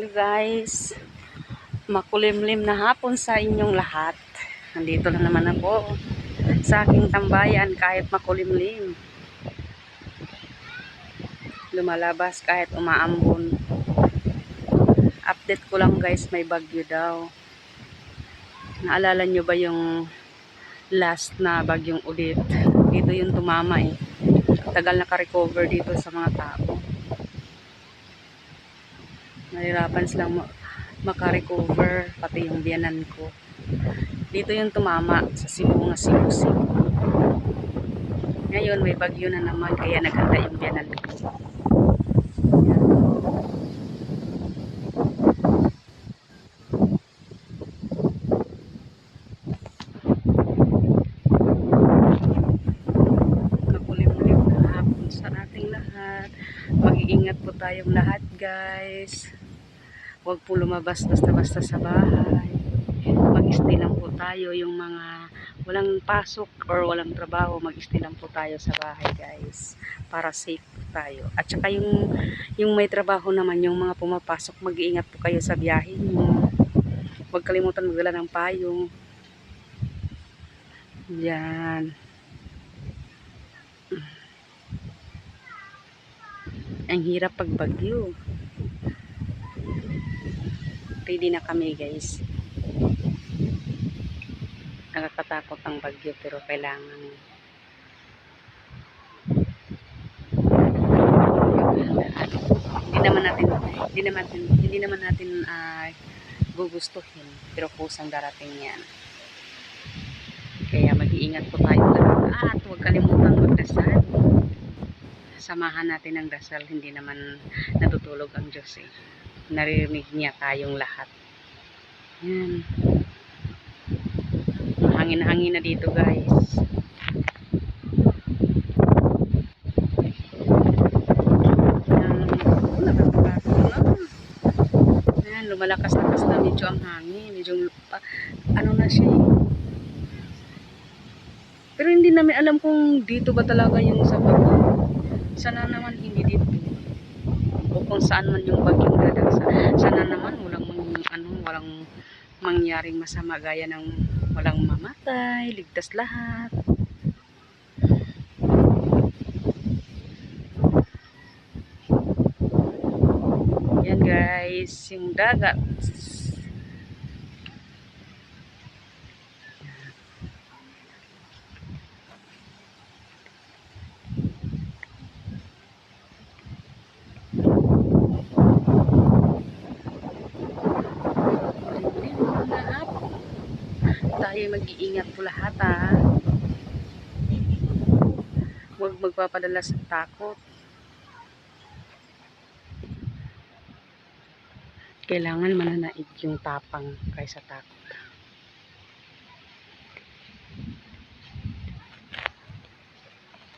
Hello guys, makulimlim na hapon sa inyong lahat. Nandito na naman ako sa aking tambayan kahit makulimlim. Lumalabas kahit umaambon. Update ko lang guys, may bagyo daw. Naalala nyo ba yung last na bagyong ulit? Dito yung tumama eh. Tagal naka-recover dito sa mga tao. Nahirapan silang ma- makarecover, pati yung biyanan ko. Dito yung tumama sa Cebu nga Cebu. Ngayon may bagyo na naman kaya naghanda yung biyanan ko. Mag-iingat po tayong lahat guys. Huwag po lumabas basta-basta sa bahay. Mag-stay lang po tayo yung mga walang pasok or walang trabaho. Mag-stay lang po tayo sa bahay guys. Para safe po tayo. At saka yung, yung may trabaho naman, yung mga pumapasok, mag-iingat po kayo sa biyahe nyo. Huwag kalimutan magdala ng payong. Yan. Ang hirap pag bagyo. Ready na kami guys. Nakakatakot ang bagyo pero kailangan hindi naman natin hindi naman natin hindi naman natin ah, gugustuhin pero kusang darating yan. Kaya mag-iingat po tayo at huwag kalimutan magdasal. Samahan natin ng dasal. Hindi naman natutulog ang Diyos eh naririnig niya tayong lahat. Yan. Hangin-hangin na dito guys. Yan lumalakas-lakas na medyo ang hangin medyo ah, ano na siya eh. Pero hindi namin alam kung dito ba talaga yung sa sana naman hindi dito o kung saan man yung bagyong dadagsa sana naman walang ano walang mangyaring masama gaya ng walang mamatay ligtas lahat. Yan guys yung dagat tayo mag-iingat po lahat ha. Huwag magpapadala sa takot. Kailangan mananaig yung tapang kaysa takot.